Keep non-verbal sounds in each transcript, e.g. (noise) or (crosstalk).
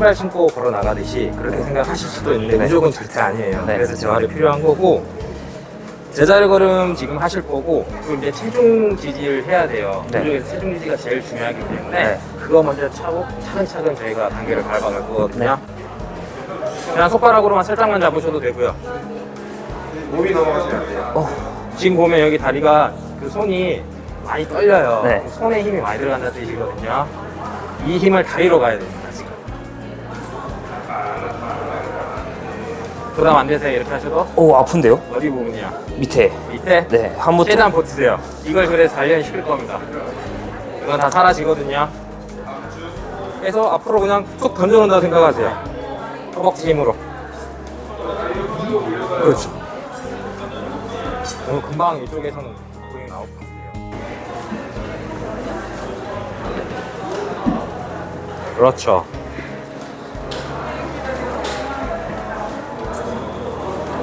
신발 신고 걸어 나가듯이 그렇게 생각하실 수도 있는데 네. 무조건 절대 아니에요. 네. 그래서 재활이 필요한 거고 제자리 걸음 지금 하실 거고 그리고 이제 체중 지지를 해야 돼요. 네. 그중에서 체중 지지가 제일 중요하기 때문에 네. 그거 먼저 차고 차근차근 저희가 단계를 밟아갈 거거든요. 네. 그냥 손가락으로만 살짝만 잡으셔도 되고요. 몸이 넘어가시면 안 돼요. 어, 지금 보면 여기 다리가 그 손이 많이 떨려요. 네. 손에 힘이 많이 들어간다는 뜻이거든요. 이 힘을 다리로 가야 됩니 부담 안 되세요, 이렇게 하셔도? 오 아픈데요? 어디 부분이야? 밑에. 밑에? 네, 한번 더. 최대한 버티세요. 이걸 그래서 단련시킬 겁니다. 이건 다 사라지거든요. 그래서 앞으로 그냥 툭 던져놓는다 생각하세요. 허벅지 힘으로. 그렇죠. 오늘 금방 이쪽에서는 보잉 나올 것 같아요. 그렇죠.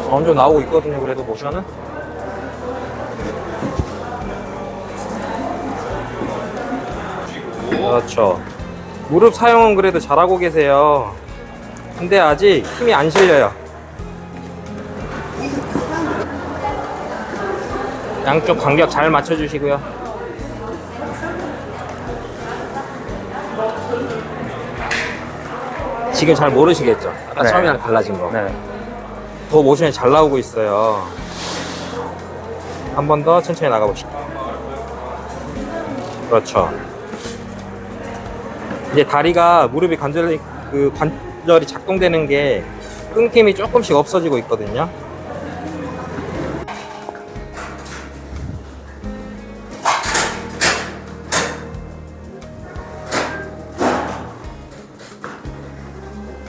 점점 나오고 있거든요. 그래도 모션은. 그렇죠. 무릎 사용은 그래도 잘하고 계세요. 근데 아직 힘이 안 실려요. 양쪽 간격 잘 맞춰주시고요. 지금 잘 모르시겠죠? 아까 네. 처음이랑 달라진 거. 네. 더 모션이 잘 나오고 있어요. 한 번 더 천천히 나가보실게요. 그렇죠. 이제 다리가 무릎이 관절이 그 관절이 작동되는 게 끊김이 조금씩 없어지고 있거든요.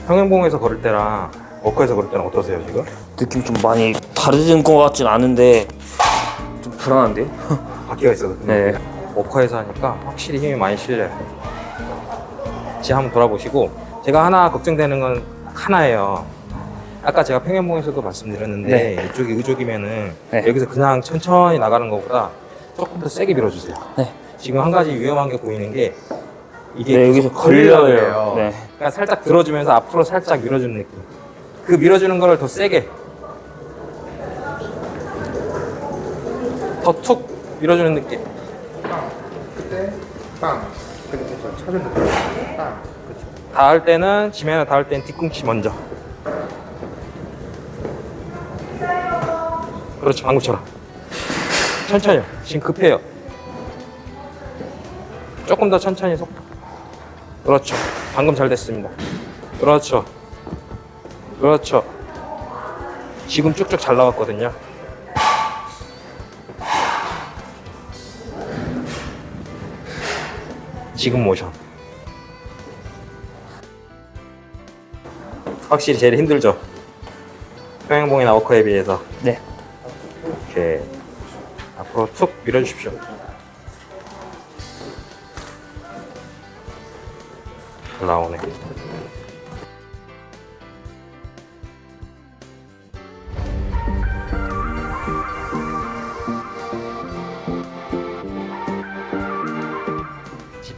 평행봉에서 걸을 때랑 워커에서 걸을 때는 어떠세요 지금? 느낌 좀 많이 다르진 것 같진 않은데 좀 불안한데요? (laughs) 바퀴가 있어서 네. 워커에서 하니까 확실히 힘이 많이 실려요. 지금 한번 돌아보시고 제가 하나 걱정되는 건 하나예요. 아까 제가 평행봉에서도 말씀드렸는데 네. 이쪽이 의족이면은 네. 여기서 그냥 천천히 나가는 것보다 조금 더 세게 밀어주세요. 네. 지금 한 가지 위험한 게 보이는 게 이게 네, 여기서 계속 걸려요. 걸려요. 네. 그러니까 살짝 들어주면서 앞으로 살짝 밀어주는 느낌. 그 밀어주는 거를 더 세게 더 툭 밀어주는 느낌. 그때 빵. 그렇게 저 차를 넣고 빵. 그렇죠. 닿을 때는 지면에 닿을 때는 뒤꿈치 먼저. 그렇죠 방금처럼. 천천히요. 지금 급해요. 조금 더 천천히 속도. 그렇죠. 방금 잘 됐습니다. 그렇죠. 그렇죠. 지금 쭉쭉 잘 나왔거든요. 지금 모션. 확실히 제일 힘들죠. 평행봉이나 워커에 비해서. 네. 이렇게 앞으로 툭 밀어주십시오. 잘 나오네.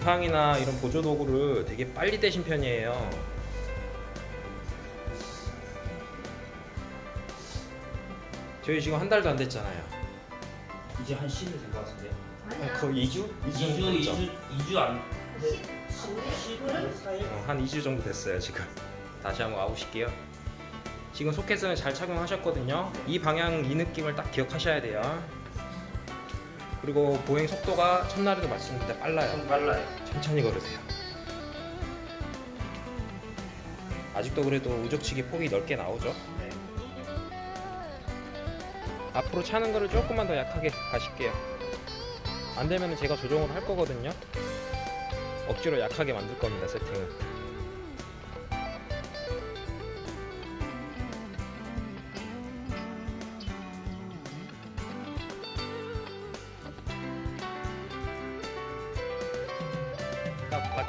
지팡이나 이런 보조 도구를 되게 빨리 떼신 편이에요. 저희 지금 한 달도 안 됐잖아요. 이제 한 10일 된 것 같은데요? 거의 2주? 2주, 2주, 2주 안. 어, 한 2주 정도 됐어요 지금 다시 한번 와보실게요 지금 소켓은 잘 착용하셨거든요 이 방향 이 느낌을 딱 기억하셔야 돼요 그리고 보행 속도가 첫날에도 말씀드렸는데 빨라요. 빨라요. 천천히 걸으세요. 아직도 그래도 우적치기 폭이 넓게 나오죠? 네. 앞으로 차는 거를 조금만 더 약하게 가실게요. 안 되면 제가 조정을 할 거거든요. 억지로 약하게 만들 겁니다 세팅을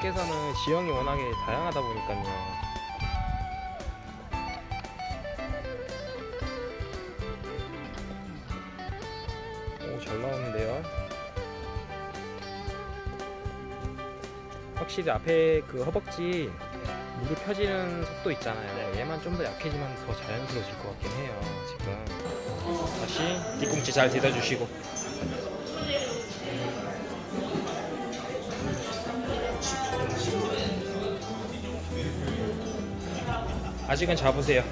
밖에서는 지형이 워낙에 다양하다 보니까요 오 잘 나오는데요 확실히 앞에 그 허벅지 물이 펴지는 속도 있잖아요. 얘만 좀 더 약해지면 더 자연스러워질 것 같긴 해요. 지금 다시 뒤꿈치 잘 디뎌주시고 아직은 잡으세요.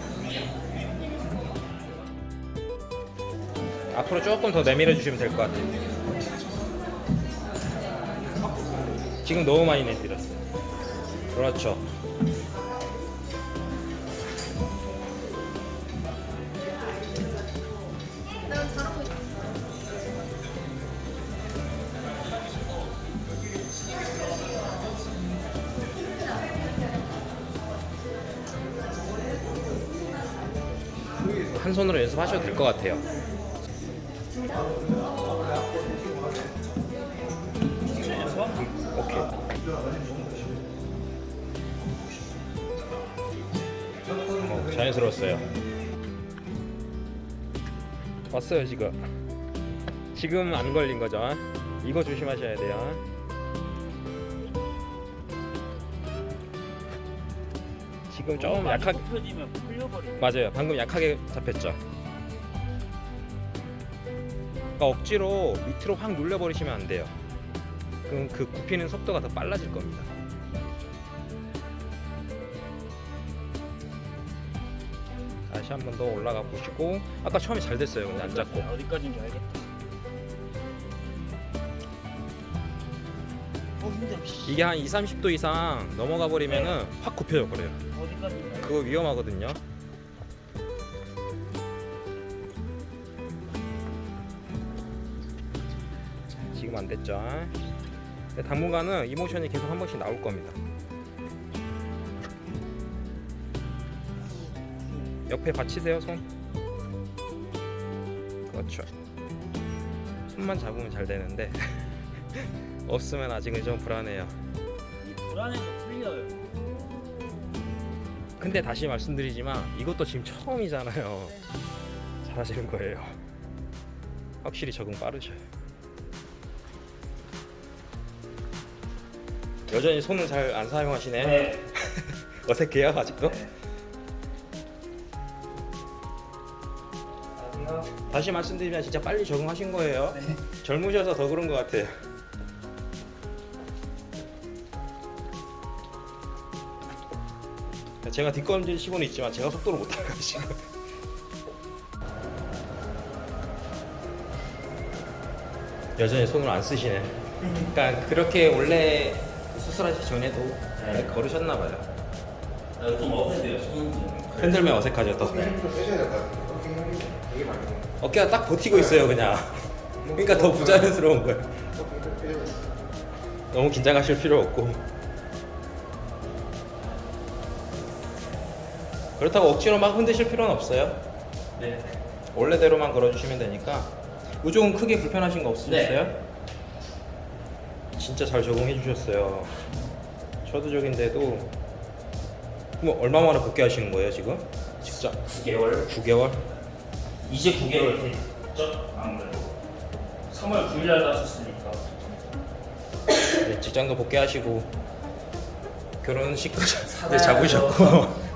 앞으로 조금 더 내밀어 주시면 될 것 같아요. 지금 너무 많이 내밀었어요. 그렇죠. 한 손으로 연습하셔도 될 것 같아요. 오케이. 어, 자연스러웠어요. 왔어요 지금. 지금 안 걸린 거죠? 이거 조심하셔야 돼요. 지금 조금 약하게 펴지면 풀려버려. 맞아요. 방금 약하게 잡혔죠. 그러니까 억지로 밑으로 확 눌려버리시면 안 돼요. 그럼 그 굽히는 속도가 더 빨라질 겁니다. 다시 한 번 더 올라가 보시고 아까 처음에 잘 됐어요. 근데 안 잡고 어디까지인지 알겠다. 이게 한 2, 30도 이상 넘어가 버리면은 확 굽혀져 버려요. 어디까지인지 알겠다. 그거 위험하거든요. 지금 안 됐죠. 근데 당분간은 이모션이 계속 한 번씩 나올 겁니다. 옆에 받치세요, 손. 그렇죠. 손만 잡으면 잘 되는데 (laughs) 없으면 아직은 좀 불안해요. 이 불안해도 풀려요. 근데 다시 말씀드리지만 이것도 지금 처음이잖아요. (laughs) 잘하시는 거예요. 확실히 적응 빠르셔요. 여전히 손은 잘 안 사용하시네. 네. (laughs) 어색해요 아직도? 안녕하세요. 다시 말씀드리면 진짜 빨리 적응하신 거예요. 젊으셔서 더 그런 것 같아요. 제가 뒷걸음질 치고는 있지만 제가 속도를 못 따라가지고. 여전히 손을 안 쓰시네. 그러니까 그렇게 원래 수술하시기 전에도 네. 걸으셨나 봐요. 아, 좀 어색해요. 손은 좀. 흔들면 어색하죠 또. 어깨 힘좀 빼셔야 될 것 같아요. 어깨 힘이 되게 많이 나요. 어깨가 딱 버티고 있어요 그냥. 그러니까 더 부자연스러운 거예요. 어깨 너무 긴장하실 필요 없고 그렇다고 억지로 막 흔드실 필요는 없어요 네. 원래대로만 걸어주시면 되니까 이쪽은 크게 불편하신 거 없으셨어요? 네. 진짜 잘 적응해 주셨어요 초도적인데도 뭐 얼마 만에 복귀하시는 거예요 지금? 진짜 9개월. 9개월? 이제 9개월 됐죠? 아무래도. 3월 9일 날 갔었으니까. 네, 직장도 복귀하시고 결혼식까지 살아야죠. 잡으셨고